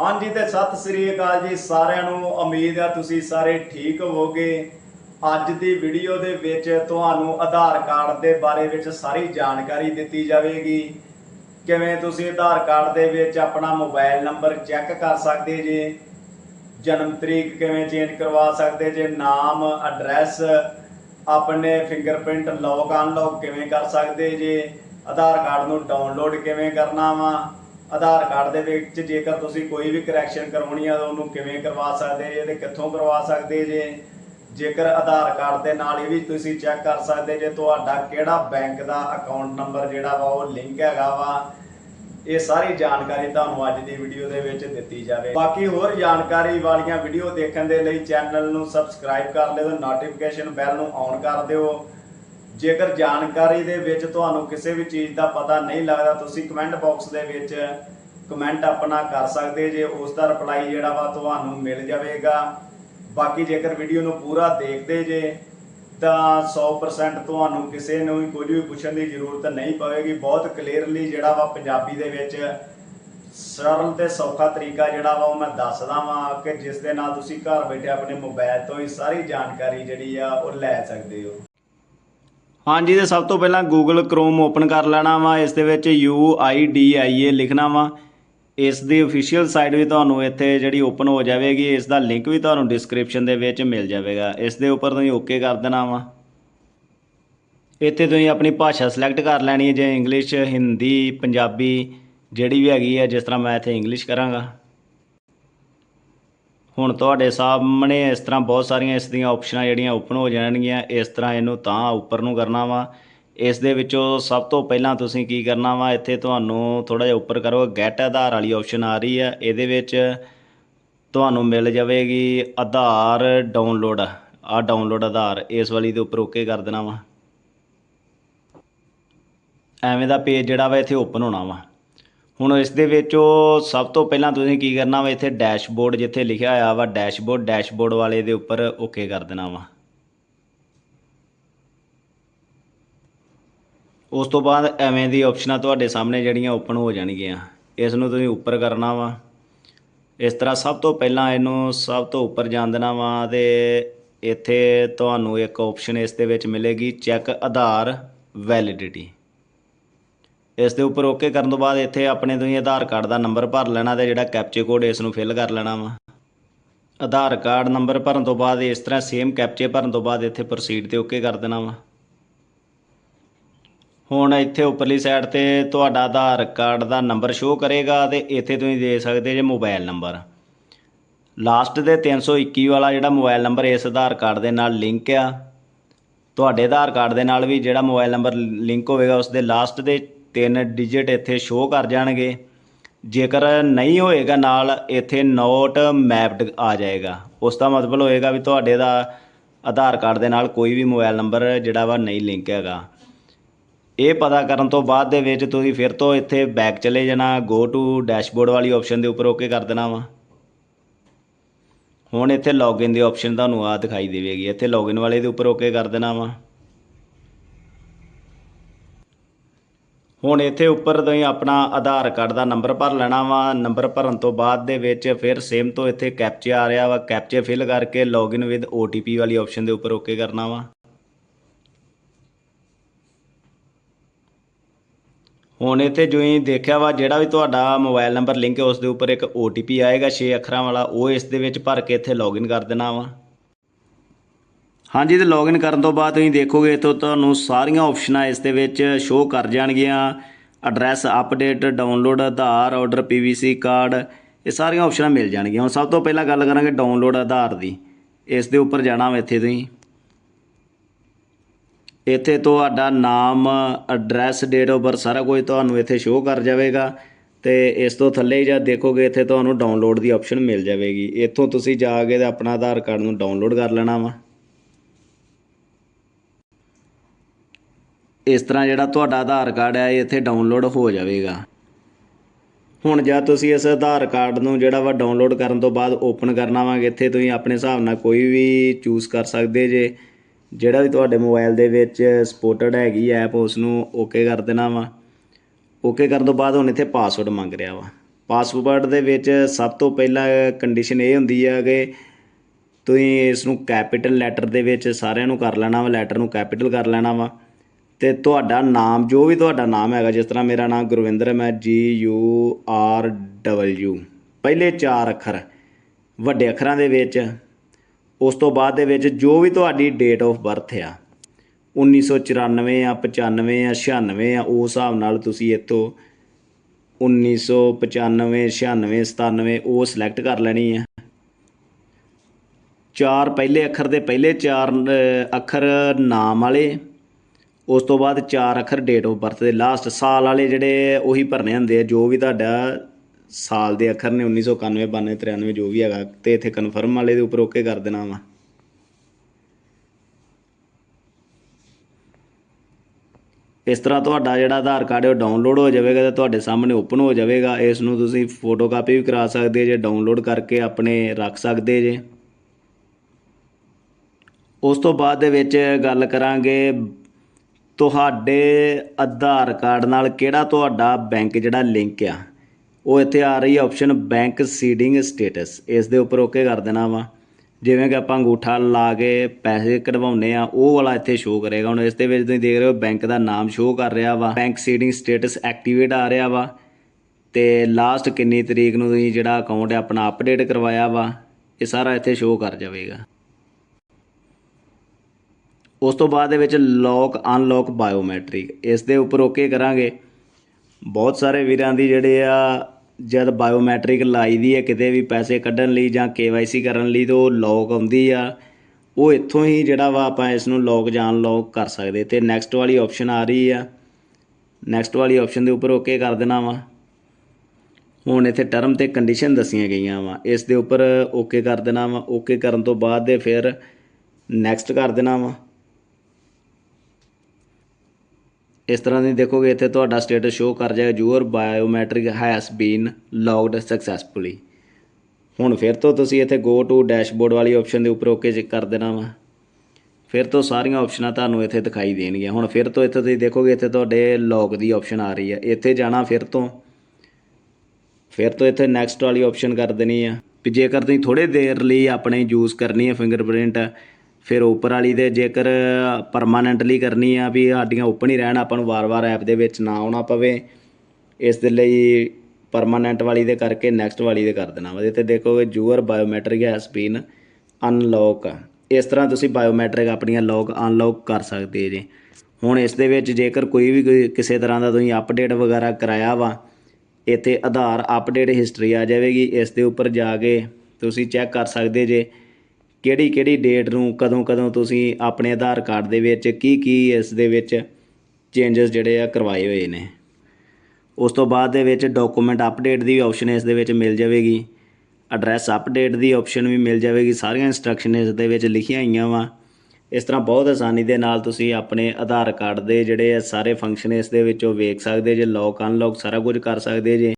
ਹਾਂਜੀ ਤੇ ਸਤਿ ਸ੍ਰੀ ਅਕਾਲ ਜੀ ਸਾਰਿਆਂ ਨੂੰ। ਉਮੀਦ ਆ ਤੁਸੀਂ ਸਾਰੇ ਠੀਕ ਹੋਵੋਗੇ। ਅੱਜ ਦੀ ਵੀਡੀਓ ਦੇ ਵਿੱਚ ਤੁਹਾਨੂੰ ਆਧਾਰ ਕਾਰਡ ਦੇ ਬਾਰੇ ਵਿੱਚ ਸਾਰੀ ਜਾਣਕਾਰੀ ਦਿੱਤੀ ਜਾਵੇਗੀ। ਕਿਵੇਂ ਤੁਸੀਂ ਆਧਾਰ ਕਾਰਡ ਦੇ ਵਿੱਚ ਆਪਣਾ ਮੋਬਾਈਲ ਨੰਬਰ ਚੈੱਕ ਕਰ ਸਕਦੇ ਜੇ? ਜਨਮ ਤਰੀਕ ਕਿਵੇਂ ਚੇਂਜ ਕਰਵਾ ਸਕਦੇ ਜੇ? ਨਾਮ, ਐਡਰੈਸ, ਆਪਣੇ ਫਿੰਗਰਪ੍ਰਿੰਟ ਲੌਕ, ਅਨਲੌਕ ਕਿਵੇਂ ਕਰ ਸਕਦੇ ਜੇ? ਆਧਾਰ ਕਾਰਡ ਨੂੰ ਡਾਊਨਲੋਡ ਕਿਵੇਂ ਕਰਨਾ ਵਾ? ਆਧਾਰ ਕਾਰਡ ਦੇ ਵਿੱਚ ਜੇਕਰ ਤੁਸੀਂ ਕੋਈ ਵੀ ਕਰੈਕਸ਼ਨ ਕਰਵਾਉਣੀ ਆ ਤਾਂ ਉਹਨੂੰ ਕਿਵੇਂ ਕਰਵਾ ਸਕਦੇ ਜੇ ਤੇ ਕਿੱਥੋਂ ਕਰਵਾ ਸਕਦੇ ਜੇ? ਜੇਕਰ ਆਧਾਰ ਕਾਰਡ ਦੇ ਨਾਲ ਇਹ ਵੀ ਤੁਸੀਂ ਚੈੱਕ ਕਰ ਸਕਦੇ ਜੇ ਤੁਹਾਡਾ ਕਿਹੜਾ ਬੈਂਕ ਦਾ ਅਕਾਊਂਟ ਨੰਬਰ ਜਿਹੜਾ ਵਾ ਉਹ ਲਿੰਕ ਹੈਗਾ ਵਾ। ਇਹ ਸਾਰੀ ਜਾਣਕਾਰੀ ਤੁਹਾਨੂੰ ਅੱਜ ਦੀ ਵੀਡੀਓ ਦੇ ਵਿੱਚ ਦਿੱਤੀ ਜਾਵੇ। ਬਾਕੀ ਹੋਰ ਜਾਣਕਾਰੀ ਵਾਲੀਆਂ ਵੀਡੀਓ ਦੇਖਣ ਦੇ ਲਈ ਚੈਨਲ ਨੂੰ ਸਬਸਕ੍ਰਾਈਬ ਕਰ ਲਿਓ ਨੋਟੀਫਿਕੇਸ਼ਨ ਬੈਲ ਨੂੰ ਔਨ ਕਰ ਦਿਓ। ਜੇਕਰ ਜਾਣਕਾਰੀ ਦੇ ਵਿੱਚ ਤੁਹਾਨੂੰ ਕਿਸੇ ਵੀ ਚੀਜ਼ ਦਾ ਪਤਾ ਨਹੀਂ ਲੱਗਦਾ, ਤੁਸੀਂ ਕਮੈਂਟ ਬਾਕਸ ਦੇ ਵਿੱਚ ਕਮੈਂਟ ਆਪਣਾ ਕਰ ਸਕਦੇ ਜੇ, ਉਸ ਦਾ ਰਿਪਲਾਈ ਜਿਹੜਾ ਵਾ ਤੁਹਾਨੂੰ ਮਿਲ ਜਾਵੇਗਾ। ਬਾਕੀ ਜੇਕਰ ਵੀਡੀਓ ਨੂੰ ਪੂਰਾ ਦੇਖਦੇ ਜੇ, ਤਾਂ 100% ਤੁਹਾਨੂੰ ਕਿਸੇ ਨੂੰ ਵੀ ਕੁਝ ਵੀ ਪੁੱਛਣ ਦੀ ਜ਼ਰੂਰਤ ਨਹੀਂ ਪਵੇਗੀ। ਬਹੁਤ ਕਲੀਅਰਲੀ ਜਿਹੜਾ ਵਾ ਪੰਜਾਬੀ ਦੇ ਵਿੱਚ ਸਰਲ ਤੇ ਸੌਖਾ ਤਰੀਕਾ ਜਿਹੜਾ ਵਾ ਉਹ ਮੈਂ ਦੱਸਦਾ ਵਾਂ ਕਿ ਜਿਸ ਦੇ ਨਾਲ ਤੁਸੀਂ ਘਰ ਬੈਠੇ ਆਪਣੇ ਮੋਬਾਈਲ ਤੋਂ ਹੀ ਸਾਰੀ ਜਾਣਕਾਰੀ ਜਿਹੜੀ ਆ ਉਹ ਲੈ ਸਕਦੇ ਹੋ। ਹਾਂਜੀ ਤੇ ਸਭ ਤੋਂ ਪਹਿਲਾਂ Google Chrome ਓਪਨ ਕਰ ਲੈਣਾ ਵਾ, ਇਸ ਦੇ ਵਿੱਚ U I D I A ਲਿਖਣਾ ਵਾ। ਇਸ ਦੀ ਅਫੀਸ਼ੀਅਲ ਸਾਈਟ ਵੀ ਤੁਹਾਨੂੰ ਇੱਥੇ ਜਿਹੜੀ ਓਪਨ ਹੋ ਜਾਵੇਗੀ, ਇਸ ਦਾ ਲਿੰਕ ਵੀ ਤੁਹਾਨੂੰ ਡਿਸਕ੍ਰਿਪਸ਼ਨ ਦੇ ਵਿੱਚ ਮਿਲ ਜਾਵੇਗਾ। ਇਸ ਦੇ ਉੱਪਰ ਤੁਸੀਂ ਓਕੇ ਕਰ ਦੇਣਾ ਵਾ। ਇੱਥੇ ਤੁਸੀਂ ਆਪਣੀ ਭਾਸ਼ਾ ਸਿਲੈਕਟ ਕਰ ਲੈਣੀ ਹੈ, ਜੇ ਇੰਗਲਿਸ਼ ਹਿੰਦੀ ਪੰਜਾਬੀ, ਜਿਹੜੀ ਵੀ ਹੈਗੀ ਹੈ, ਜਿਸ ਤਰ੍ਹਾਂ ਮੈਂ ਇੱਥੇ ਇੰਗਲਿਸ਼ ਕਰਾਂਗਾ। ਹੁਣ ਤੁਹਾਡੇ ਸਾਹਮਣੇ ਇਸ ਤਰ੍ਹਾਂ ਬਹੁਤ ਸਾਰੀਆਂ ਇਸ ਦੀਆਂ ਆਪਸ਼ਨਾਂ ਜਿਹੜੀਆਂ ਓਪਨ ਹੋ ਜਾਣਗੀਆਂ, ਇਸ ਤਰ੍ਹਾਂ ਇਹਨੂੰ ਤਾਂ ਉੱਪਰ ਨੂੰ ਕਰਨਾ ਵਾ। ਇਸ ਦੇ ਵਿੱਚੋਂ ਸਭ ਤੋਂ ਪਹਿਲਾਂ ਤੁਸੀਂ ਕੀ ਕਰਨਾ ਵਾ, ਇੱਥੇ ਤੁਹਾਨੂੰ ਥੋੜਾ ਜਿਹਾ ਉੱਪਰ ਕਰੋ, ਗੈਟ ਆਧਾਰ ਵਾਲੀ ਆਪਸ਼ਨ ਆ ਰਹੀ ਹੈ ਇਹਦੇ ਵਿੱਚ ਤੁਹਾਨੂੰ ਮਿਲ ਜਾਵੇਗੀ ਆਧਾਰ ਡਾਊਨਲੋਡ, ਆ ਡਾਊਨਲੋਡ ਆਧਾਰ, ਇਸ ਵਾਲੀ ਦੇ ਉੱਪਰ ਓਕੇ ਕਰ ਦੇਣਾ ਵਾ। ਐਵੇਂ ਦਾ ਪੇਜ ਜਿਹੜਾ ਵਾ ਇੱਥੇ ਓਪਨ ਹੋਣਾ ਵਾ। ਹੁਣ ਇਸ ਦੇ ਵਿੱਚ ਉਹ ਸਭ ਤੋਂ ਪਹਿਲਾਂ ਤੁਸੀਂ ਕੀ ਕਰਨਾ ਵਾ, ਇੱਥੇ ਡੈਸ਼ਬੋਰਡ ਜਿੱਥੇ ਲਿਖਿਆ ਹੋਇਆ ਵਾ ਡੈਸ਼ਬੋਰਡ ਡੈਸ਼ਬੋਰਡ ਵਾਲੇ ਦੇ ਉੱਪਰ ਓਕੇ ਕਰ ਦੇਣਾ ਵਾ। ਉਸ ਤੋਂ ਬਾਅਦ ਐਵੇਂ ਦੀ ਆਪਸ਼ਨਾਂ ਤੁਹਾਡੇ ਸਾਹਮਣੇ ਜਿਹੜੀਆਂ ਓਪਨ ਹੋ ਜਾਣਗੀਆਂ। ਇਸ ਨੂੰ ਤੁਸੀਂ ਉੱਪਰ ਕਰਨਾ ਵਾ। ਇਸ ਤਰ੍ਹਾਂ ਸਭ ਤੋਂ ਪਹਿਲਾਂ ਇਹਨੂੰ ਸਭ ਤੋਂ ਉੱਪਰ ਜਾਣ ਦੇਣਾ ਵਾ ਤੇ ਇੱਥੇ ਤੁਹਾਨੂੰ ਇੱਕ ਆਪਸ਼ਨ ਇਸ ਦੇ ਵਿੱਚ ਮਿਲੇਗੀ, ਚੈੱਕ ਆਧਾਰ ਵੈਲਿਡਿਟੀ ਇਸ ਦੇ ਉੱਪਰ ਓਕੇ ਕਰਨ ਤੋਂ ਬਾਅਦ ਇੱਥੇ ਆਪਣੇ ਤੁਸੀਂ ਆਧਾਰ ਕਾਰਡ ਦਾ ਨੰਬਰ ਭਰ ਲੈਣਾ ਤੇ ਜਿਹੜਾ ਕੈਪਚੇ ਕੋਡ ਇਸ ਨੂੰ ਫਿਲ ਕਰ ਲੈਣਾ ਵਾ। ਆਧਾਰ ਕਾਰਡ ਨੰਬਰ ਭਰਨ ਤੋਂ ਬਾਅਦ ਇਸ ਤਰ੍ਹਾਂ ਸੇਮ ਕੈਪਚੇ ਭਰਨ ਤੋਂ ਬਾਅਦ ਇੱਥੇ ਪ੍ਰੋਸੀਡ ਤੇ ਓਕੇ ਕਰ ਦੇਣਾ ਵਾ। ਹੁਣ ਇੱਥੇ ਉੱਪਰਲੀ ਸਾਈਡ ਤੇ ਤੁਹਾਡਾ ਆਧਾਰ ਕਾਰਡ ਦਾ ਨੰਬਰ ਸ਼ੋ ਕਰੇਗਾ ਤੇ ਇੱਥੇ ਤੁਸੀਂ ਦੇ ਸਕਦੇ ਜੇ ਮੋਬਾਈਲ ਨੰਬਰ ਲਾਸਟ ਦੇ 321 ਵਾਲਾ ਜਿਹੜਾ ਮੋਬਾਈਲ ਨੰਬਰ ਇਸ ਆਧਾਰ ਕਾਰਡ ਦੇ ਨਾਲ ਲਿੰਕ ਆ। ਤੁਹਾਡੇ ਆਧਾਰ ਕਾਰਡ ਦੇ ਨਾਲ ਵੀ ਜਿਹੜਾ ਮੋਬਾਈਲ ਨੰਬਰ ਲਿੰਕ ਹੋਵੇਗਾ ਉਸ ਦੇ ਲਾਸਟ ਦੇ ਤਿੰਨ ਡਿਜਿਟ ਇੱਥੇ ਸ਼ੋ ਕਰ ਜਾਣਗੇ। ਜੇਕਰ ਨਹੀਂ ਹੋਏਗਾ ਨਾਲ, ਇੱਥੇ ਨੋਟ ਮੈਪਡ ਆ ਜਾਏਗਾ। ਉਸ ਦਾ ਮਤਲਬ ਹੋਏਗਾ ਵੀ ਤੁਹਾਡੇ ਦਾ ਆਧਾਰ ਕਾਰਡ ਦੇ ਨਾਲ ਕੋਈ ਵੀ ਮੋਬਾਈਲ ਨੰਬਰ ਜਿਹੜਾ ਵਾ ਨਹੀਂ ਲਿੰਕ ਹੈਗਾ। ਇਹ ਪਤਾ ਕਰਨ ਤੋਂ ਬਾਅਦ ਦੇ ਵਿੱਚ ਤੁਸੀਂ ਫਿਰ ਤੋਂ ਇੱਥੇ ਬੈਕ ਚਲੇ ਜਾਣਾ ਗੋ ਟੂ ਡੈਸ਼ਬੋਰਡ ਵਾਲੀ ਆਪਸ਼ਨ ਦੇ ਉੱਪਰ ਓਕੇ ਕਰ ਦੇਣਾ ਵਾ। ਹੁਣ ਇੱਥੇ ਲੌਗਇਨ ਦੀ ਆਪਸ਼ਨ ਤੁਹਾਨੂੰ ਆ ਦਿਖਾਈ ਦੇਵੇਗੀ। ਇੱਥੇ ਲੌਗਇਨ ਵਾਲੇ ਦੇ ਉੱਪਰ ਓਕੇ ਕਰ ਦੇਣਾ ਵਾ। ਹੁਣ ਇੱਥੇ ਉੱਪਰ ਤੁਸੀਂ ਆਪਣਾ ਆਧਾਰ ਕਾਰਡ ਦਾ ਨੰਬਰ ਭਰ ਲੈਣਾ ਵਾ। ਨੰਬਰ ਭਰਨ ਤੋਂ ਬਾਅਦ ਦੇ ਵਿੱਚ ਫਿਰ ਸੇਮ ਤੋਂ ਇੱਥੇ ਕੈਪਚੇ ਆ ਰਿਹਾ ਵਾ। ਕੈਪਚੇ ਫਿਲ ਕਰਕੇ ਲੌਗਇਨ ਵਿਦ OTP ਵਾਲੀ ਆਪਸ਼ਨ ਦੇ ਉੱਪਰ ਓਕੇ ਕਰਨਾ ਵਾ। ਹੁਣ ਇੱਥੇ ਜੋ ਹੀ ਦੇਖਿਆ ਵਾ, ਜਿਹੜਾ ਵੀ ਤੁਹਾਡਾ ਮੋਬਾਈਲ ਨੰਬਰ ਲਿੰਕ ਹੈ, ਉਸ ਦੇ ਉੱਪਰ ਇੱਕ OTP ਆਏਗਾ। 6 ਅੱਖਰਾਂ ਵਾਲਾ, ਉਹ ਇਸ ਦੇ ਵਿੱਚ ਭਰ ਕੇ ਇੱਥੇ ਲੌਗਇਨ ਕਰ ਦੇਣਾ ਵਾ। ਹਾਂਜੀ, ਤੇ ਲੌਗਇਨ ਕਰਨ ਤੋਂ ਬਾਅਦ ਤੁਸੀਂ ਦੇਖੋਗੇ ਇੱਥੋਂ ਤੁਹਾਨੂੰ ਸਾਰੀਆਂ ਆਪਸ਼ਨਾਂ ਇਸ ਦੇ ਵਿੱਚ ਸ਼ੋਅ ਕਰ ਜਾਣਗੀਆਂ। Address update download Aadhaar order PVC card ਇਹ ਸਾਰੀਆਂ ਆਪਸ਼ਨਾਂ ਮਿਲ ਜਾਣਗੀਆਂ। ਹੁਣ ਸਭ ਤੋਂ ਪਹਿਲਾਂ ਗੱਲ ਕਰਾਂਗੇ ਡਾਊਨਲੋਡ ਆਧਾਰ ਦੀ। ਇਸ ਦੇ ਉੱਪਰ ਜਾਣਾ ਵਾ ਇੱਥੇ ਤੁਸੀਂ। ਇੱਥੇ ਤੁਹਾਡਾ ਨਾਮ ਐਡਰੈਸ ਡੇਟ ਆਫ ਬਰਥ ਸਾਰਾ ਕੁਝ ਤੁਹਾਨੂੰ ਇੱਥੇ ਸ਼ੋਅ ਕਰ ਜਾਵੇਗਾ। ਤੇ ਇਸ ਤੋਂ ਥੱਲੇ ਹੀ ਜਦ ਦੇਖੋਗੇ ਇੱਥੇ ਤੁਹਾਨੂੰ ਡਾਊਨਲੋਡ ਦੀ ਆਪਸ਼ਨ ਮਿਲ ਜਾਵੇਗੀ। ਇੱਥੋਂ ਤੁਸੀਂ ਜਾ ਕੇ ਤੇ ਆਪਣਾ ਆਧਾਰ ਕਾਰਡ ਨੂੰ ਡਾਊਨਲੋਡ ਕਰ ਲੈਣਾ ਵਾ। ਇਸ ਤਰ੍ਹਾਂ ਜਿਹੜਾ ਤੁਹਾਡਾ ਆਧਾਰ ਕਾਰਡ ਹੈ, ਇਹ ਇੱਥੇ ਡਾਊਨਲੋਡ ਹੋ ਜਾਵੇਗਾ। ਹੁਣ ਜਦ ਤੁਸੀਂ ਇਸ ਆਧਾਰ ਕਾਰਡ ਨੂੰ ਜਿਹੜਾ ਵਾ ਡਾਊਨਲੋਡ ਕਰਨ ਤੋਂ ਬਾਅਦ ਓਪਨ ਕਰਨਾ ਵਾਂਗੇ, ਇੱਥੇ ਤੁਸੀਂ ਆਪਣੇ ਹਿਸਾਬ ਨਾਲ ਕੋਈ ਵੀ ਚੂਜ਼ ਕਰ ਸਕਦੇ ਜੇ। ਜਿਹੜਾ ਵੀ ਤੁਹਾਡੇ ਮੋਬਾਈਲ ਦੇ ਵਿੱਚ ਸਪੋਰਟਡ ਹੈਗੀ ਐਪ ਉਸ ਨੂੰ ਓਕੇ ਕਰ ਦੇਣਾ ਵਾ। ਓਕੇ ਕਰਨ ਤੋਂ ਬਾਅਦ ਹੁਣ ਇੱਥੇ ਪਾਸਵਰਡ ਮੰਗ ਰਿਹਾ ਵਾ। ਪਾਸਵਰਡ ਦੇ ਵਿੱਚ ਸਭ ਤੋਂ ਪਹਿਲਾਂ ਕੰਡੀਸ਼ਨ ਇਹ ਹੁੰਦੀ ਆ ਕਿ ਤੁਸੀਂ ਇਸ ਨੂੰ ਕੈਪੀਟਲ ਲੈਟਰ ਦੇ ਵਿੱਚ ਸਾਰਿਆਂ ਨੂੰ ਕਰ ਲੈਣਾ ਵਾ ਲੈਟਰ ਨੂੰ ਕੈਪੀਟਲ ਕਰ ਲੈਣਾ ਵਾ। ਅਤੇ ਤੁਹਾਡਾ ਨਾਮ, ਜੋ ਵੀ ਤੁਹਾਡਾ ਨਾਮ ਹੈਗਾ, ਜਿਸ ਤਰ੍ਹਾਂ ਮੇਰਾ ਨਾਮ ਗੁਰਵਿੰਦਰ ਹੈ, ਮੈਂ ਜੀ ਯੂ ਆਰ ਡਬਲਯੂ ਪਹਿਲੇ ਚਾਰ ਅੱਖਰ, ਵੱਡੇ ਅੱਖਰਾਂ ਦੇ ਵਿੱਚ, ਉਸ ਤੋਂ ਬਾਅਦ ਦੇ ਵਿੱਚ ਜੋ ਵੀ ਤੁਹਾਡੀ ਡੇਟ ਆਫ ਬਰਥ ਆ 1994 ਆ 95 ਆ 96 ਆ, ਉਸ ਹਿਸਾਬ ਨਾਲ ਤੁਸੀਂ ਇੱਥੋਂ 1995 96 97 ਉਹ ਸਿਲੈਕਟ ਕਰ ਲੈਣੀ ਆ। ਚਾਰ ਪਹਿਲੇ ਅੱਖਰ ਦੇ ਪਹਿਲੇ ਚਾਰ ਅੱਖਰ ਨਾਮ ਵਾਲੇ ਉਸ ਤੋਂ ਬਾਅਦ ਚਾਰ ਅੱਖਰ ਡੇਟ ਆਫ ਬਰਥ ਦੇ ਲਾਸਟ ਸਾਲ ਵਾਲੇ ਜਿਹੜੇ ਉਹੀ ਭਰਨੇ ਹੁੰਦੇ ਆ, ਜੋ ਵੀ ਤੁਹਾਡਾ ਸਾਲ ਦੇ ਅੱਖਰ ਨੇ 1991 92 93 ਜੋ ਵੀ ਹੈਗਾ, ਤੇ ਇੱਥੇ ਕਨਫਰਮ ਵਾਲੇ ਦੇ ਉੱਪਰ ਓਕੇ ਕਰ ਦੇਣਾ ਵਾ। ਇਸ ਤਰ੍ਹਾਂ ਤੁਹਾਡਾ ਜਿਹੜਾ ਆਧਾਰ ਕਾਰਡ ਹੈ ਉਹ ਡਾਊਨਲੋਡ ਹੋ ਜਾਵੇਗਾ ਤੇ ਤੁਹਾਡੇ ਸਾਹਮਣੇ ਓਪਨ ਹੋ ਜਾਵੇਗਾ। ਇਸ ਨੂੰ ਤੁਸੀਂ ਫੋਟੋ ਕਾਪੀ ਵੀ ਕਰਾ ਸਕਦੇ ਜੇ ਡਾਊਨਲੋਡ ਕਰਕੇ ਆਪਣੇ ਰੱਖ ਸਕਦੇ ਜੇ। ਉਸ ਤੋਂ ਬਾਅਦ ਦੇ ਵਿੱਚ ਗੱਲ ਕਰਾਂਗੇ ਤੁਹਾਡੇ ਆਧਾਰ ਕਾਰਡ ਨਾਲ ਕਿਹੜਾ ਤੁਹਾਡਾ ਬੈਂਕ ਜਿਹੜਾ ਲਿੰਕ ਆ? ਉਹ ਇੱਥੇ ਆ ਰਹੀ ਆਪਸ਼ਨ ਬੈਂਕ ਸੀਡਿੰਗ ਸਟੇਟਸ ਇਸ ਦੇ ਉੱਪਰ ਓਕੇ ਕਰ ਦੇਣਾ ਵਾ। ਜਿਵੇਂ ਕਿ ਆਪਾਂ ਅੰਗੂਠਾ ਲਾ ਕੇ ਪੈਸੇ ਕਢਵਾਉਨੇ ਆ, ਉਹ ਵਾਲਾ ਇੱਥੇ ਸ਼ੋਅ ਕਰੇਗਾ। ਹੁਣ ਇਸ ਦੇ ਵਿੱਚ ਤੁਸੀਂ ਦੇਖ ਰਹੇ ਹੋ ਬੈਂਕ ਦਾ ਨਾਮ ਸ਼ੋਅ ਕਰ ਰਿਹਾ ਵਾ। ਬੈਂਕ ਸੀਡਿੰਗ ਸਟੇਟਸ ਐਕਟੀਵੇਟ ਆ ਰਿਹਾ ਵਾ। ਤੇ ਲਾਸਟ ਕਿੰਨੀ ਤਰੀਕ ਨੂੰ ਤੁਸੀਂ ਜਿਹੜਾ ਅਕਾਊਂਟ ਹੈ ਆਪਣਾ ਅਪਡੇਟ ਕਰਵਾਇਆ ਵਾ, ਇਹ ਸਾਰਾ ਇੱਥੇ ਸ਼ੋਅ ਕਰ ਜਾਵੇਗਾ। ਉਸ ਤੋਂ ਬਾਅਦ ਦੇ ਵਿੱਚ ਲੌਕ ਅਨਲੌਕ ਬਾਇਓਮੈਟ੍ਰਿਕ ਇਸ ਦੇ ਉੱਪਰ ਓਕੇ ਕਰਾਂਗੇ। ਬਹੁਤ ਸਾਰੇ ਵੀਰਾਂ ਦੀ ਜਿਹੜੇ ਆ, ਜਦ ਬਾਇਓਮੈਟ੍ਰਿਕ ਲਾਈ ਦੀ ਹੈ, ਕਿਤੇ ਵੀ ਪੈਸੇ ਕੱਢਣ ਲਈ ਜਾਂ KYC ਕਰਨ ਲਈ ਤਾਂ ਉਹ ਲੌਕ ਆਉਂਦੀ ਆ। ਉਹ ਇੱਥੋਂ ਹੀ ਜਿਹੜਾ ਵਾ ਆਪਾਂ ਇਸ ਨੂੰ ਲੌਕ ਜਾਂ ਅਨਲੌਕ ਕਰ ਸਕਦੇ। ਤੇ ਨੈਕਸਟ ਵਾਲੀ ਆਪਸ਼ਨ ਆ ਰਹੀ ਆ। ਨੈਕਸਟ ਵਾਲੀ ਆਪਸ਼ਨ ਦੇ ਉੱਪਰ ਓਕੇ ਕਰ ਦੇਣਾ ਵਾ। ਹੁਣ ਇੱਥੇ ਟਰਮ ਤੇ ਕੰਡੀਸ਼ਨ ਦਸੀਆਂ ਗਈਆਂ ਵਾ। ਇਸ ਦੇ ਉੱਪਰ ਓਕੇ ਕਰ ਦੇਣਾ ਵਾ। ਓਕੇ ਕਰਨ ਤੋਂ ਬਾਅਦ ਦੇ ਫਿਰ ਨੈਕਸਟ ਕਰ ਦੇਣਾ ਵਾ। ਇਸ ਤਰ੍ਹਾਂ ਦੀ ਦੇਖੋਗੇ, ਇੱਥੇ ਤੁਹਾਡਾ ਸਟੇਟਸ ਸ਼ੋ ਕਰ ਜਾਏਗਾ your biometric has been logged successfully ਹੁਣ ਫਿਰ ਤੋਂ ਤੁਸੀਂ ਇੱਥੇ ਗੋ ਟੂ ਡੈਸ਼ਬੋਰਡ ਵਾਲੀ ਆਪਸ਼ਨ ਦੇ ਉੱਪਰ ਓਕੇ ਕਰ ਦੇਣਾ ਵਾ। ਫਿਰ ਤੋਂ ਸਾਰੀਆਂ ਆਪਸ਼ਨਾਂ ਤੁਹਾਨੂੰ ਇੱਥੇ ਦਿਖਾਈ ਦੇਣਗੀਆਂ। ਹੁਣ ਫਿਰ ਤੋਂ ਇੱਥੇ ਤੁਸੀਂ ਦੇਖੋਗੇ, ਇੱਥੇ ਤੁਹਾਡੇ ਲੌਗ ਦੀ ਆਪਸ਼ਨ ਆ ਰਹੀ ਹੈ ਇੱਥੇ ਜਾਣਾ ਫਿਰ ਤੋਂ। ਫਿਰ ਤੋਂ ਇੱਥੇ ਨੈਕਸਟ ਵਾਲੀ ਆਪਸ਼ਨ ਕਰ ਦੇਣੀ ਆ। ਵੀ ਜੇਕਰ ਤੁਸੀਂ ਥੋੜੇ ਦੇਰ ਲਈ ਆਪਣੇ ਯੂਜ਼ ਕਰਨੀ ਹੈ ਫਿੰਗਰਪ੍ਰਿੰਟ ਫਿਰ ਉੱਪਰ ਵਾਲੀ ਦੇ ਜੇਕਰ ਪਰਮਾਨੈਂਟਲੀ ਕਰਨੀ ਆ ਵੀ ਸਾਡੀਆਂ ਓਪਨ ਹੀ ਰਹਿਣ, ਆਪਾਂ ਨੂੰ ਵਾਰ-ਵਾਰ ਐਪ ਦੇ ਵਿੱਚ ਨਾ ਆਉਣਾ ਪਵੇ, ਇਸ ਦੇ ਲਈ ਪਰਮਾਨੈਂਟ ਵਾਲੀ ਦੇ ਕਰਕੇ ਨੈਕਸਟ ਵਾਲੀ ਦੇ ਕਰ ਦੇਣਾ ਵਾ। ਇੱਥੇ ਦੇਖੋਗੇ your biometric has been unlock ਇਸ ਤਰ੍ਹਾਂ ਤੁਸੀਂ ਬਾਇਓਮੈਟ੍ਰਿਕ ਆਪਣੀਆਂ ਲੌਕ ਅਨਲੌਕ ਕਰ ਸਕਦੇ ਜੇ। ਹੁਣ ਇਸ ਦੇ ਵਿੱਚ ਜੇਕਰ ਕੋਈ ਵੀ ਕੋਈ ਕਿਸੇ ਤਰ੍ਹਾਂ ਦਾ ਤੁਸੀਂ ਅਪਡੇਟ ਵਗੈਰਾ ਕਰਾਇਆ ਵਾ, ਇੱਥੇ ਆਧਾਰ ਅਪਡੇਟ ਹਿਸਟਰੀ ਆ ਜਾਵੇਗੀ। ਇਸ ਦੇ ਉੱਪਰ ਜਾ ਕੇ ਤੁਸੀਂ ਚੈੱਕ ਕਰ ਸਕਦੇ ਜੇ। ਕਿਹੜੀ ਕਿਹੜੀ ਡੇਟ ਨੂੰ ਕਦੋਂ ਕਦੋਂ ਤੁਸੀਂ ਆਪਣੇ ਆਧਾਰ ਕਾਰਡ ਦੇ ਵਿੱਚ ਕੀ ਕੀ ਇਸ ਦੇ ਵਿੱਚ ਚੇਂਜਸ ਜਿਹੜੇ ਆ ਕਰਵਾਏ ਹੋਏ ਨੇ। ਉਸ ਤੋਂ ਬਾਅਦ ਦੇ ਵਿੱਚ ਡਾਕੂਮੈਂਟ ਅਪਡੇਟ ਦੀ ਆਪਸ਼ਨ ਇਸ ਦੇ ਵਿੱਚ ਮਿਲ ਜਾਵੇਗੀ। ਐਡਰੈਸ ਅਪਡੇਟ ਦੀ ਆਪਸ਼ਨ ਵੀ ਮਿਲ ਜਾਵੇਗੀ। ਸਾਰੀਆਂ ਇੰਸਟਰਕਸ਼ਨ ਇਸ ਦੇ ਵਿੱਚ ਲਿਖੀਆਂ ਹੋਈਆਂ ਵਾ। ਇਸ ਤਰ੍ਹਾਂ ਬਹੁਤ ਆਸਾਨੀ ਦੇ ਨਾਲ ਤੁਸੀਂ ਆਪਣੇ ਆਧਾਰ ਕਾਰਡ ਦੇ ਜਿਹੜੇ ਆ ਸਾਰੇ ਫੰਕਸ਼ਨ ਇਸ ਦੇ ਵਿੱਚੋਂ ਵੇਖ ਸਕਦੇ ਜੇ ਲੌਕ ਅਨਲੌਕ ਸਾਰਾ ਕੁਝ ਕਰ ਸਕਦੇ ਜੇ।